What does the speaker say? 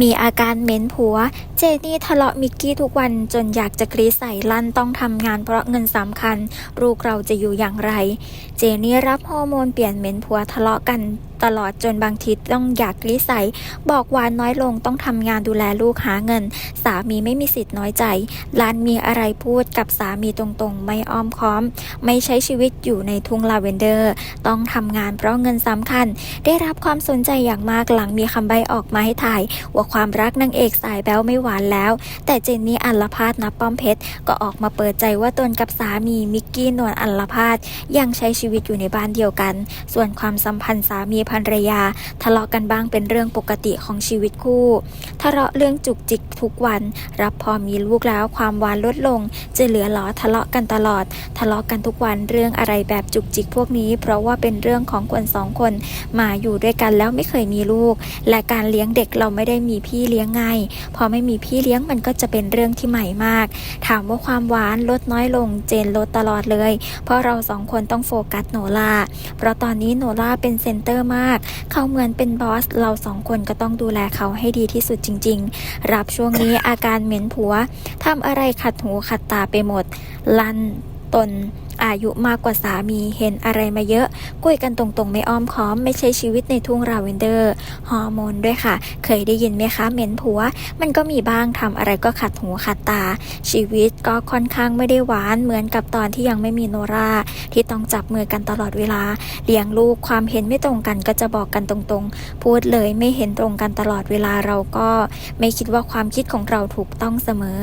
มีอาการเหม็นผัว เจนี่ทะเลาะมิกกี้ทุกวันจนอยากจะกรีดใส่ลั่นต้องทำงานเพราะเงินสำคัญลูกเราจะอยู่อย่างไร เจนี่รับฮอร์โมนเปลี่ยนเหม็นผัวทะเลาะกันตลอดจนบางทีต้องอยากกรีดใส่บอกวานน้อยลงต้องทำงานดูแลลูกหาเงิน สามีไม่มีสิทธิ์น้อยใจลันมีอะไรพูดกับสามีตรงๆ ไม่อ้อมค้อม ไม่ใช้ชีวิตอยู่ในทุ่งลาเวนเดอร์ ต้องทำงานเพราะเงินสำคัญ ได้รับความสนใจอย่างมากหลังมีคำใบออกมาให้ถ่าย ว่าความรักนางเอกสายแบ๊วไม่หวานแล้ว แต่เจนนี่อัลพาดนับป้อมเพชรก็ออกมาเปิดใจว่าตนกับสามีมิกกี้นวลอัลพาดยังใช้ชีวิตอยู่ในบ้านเดียวกัน ส่วนความสัมพันธ์สามีภรรยา ทะเลาะกันบ้างเป็นเรื่องปกติของชีวิตคู่ทะเลาะเรื่องจุกจิกทุกวัน รับพอมีลูกแล้วความหวานลดลง จะเหลือหรอทะเลาะกันตลอด ทะเลาะกันทุกวันเรื่องอะไรแบบจุกจิกพวกนี้ เพราะว่าเป็นเรื่องของคนสองคนมาอยู่ด้วยกันแล้วไม่เคยมีลูก และการเลี้ยงเด็กเราไม่ได้มีพี่เลี้ยงไงพอไม่มีพี่เลี้ยงมันก็จะเป็นเรื่องที่ใหม่มาก ถามว่าความหวานลดน้อยลงเจนลดตลอดเลย เพราะเราสองคนต้องโฟกัสโนลาเพราะตอนนี้โนลาเป็นเซนเตอร์มาก เขาเหมือนเป็นบอส เราสองคนก็ต้องดูแลเขาให้ดีที่สุดจริง ๆ รับช่วงนี้อาการเหม็นผัวทำอะไรขัดหูขัดตาไปหมด ลัน ตนอายุมากกว่าสามีเห็นอะไรมาเยอะคุยกันตรงๆ ไม่อ้อมค้อม ไม่ใช่ชีวิตในทุ่งราเวนเดอร์ฮอร์โมนด้วยค่ะ เคยได้ยินไหมคะเหม็นผัว มันก็มีบ้างทำอะไรก็ขัดหูขัดตา ชีวิตก็ค่อนข้างไม่ได้หวานเหมือนกับตอนที่ยังไม่มีโนราที่ต้องจับมือกันตลอดเวลาเลี้ยงลูกความเห็นไม่ตรงกันก็จะบอกกันตรงๆ พูดเลยไม่เห็นตรงกันตลอดเวลาเราก็ ไม่คิดว่าความคิดของเราถูกต้องเสมอ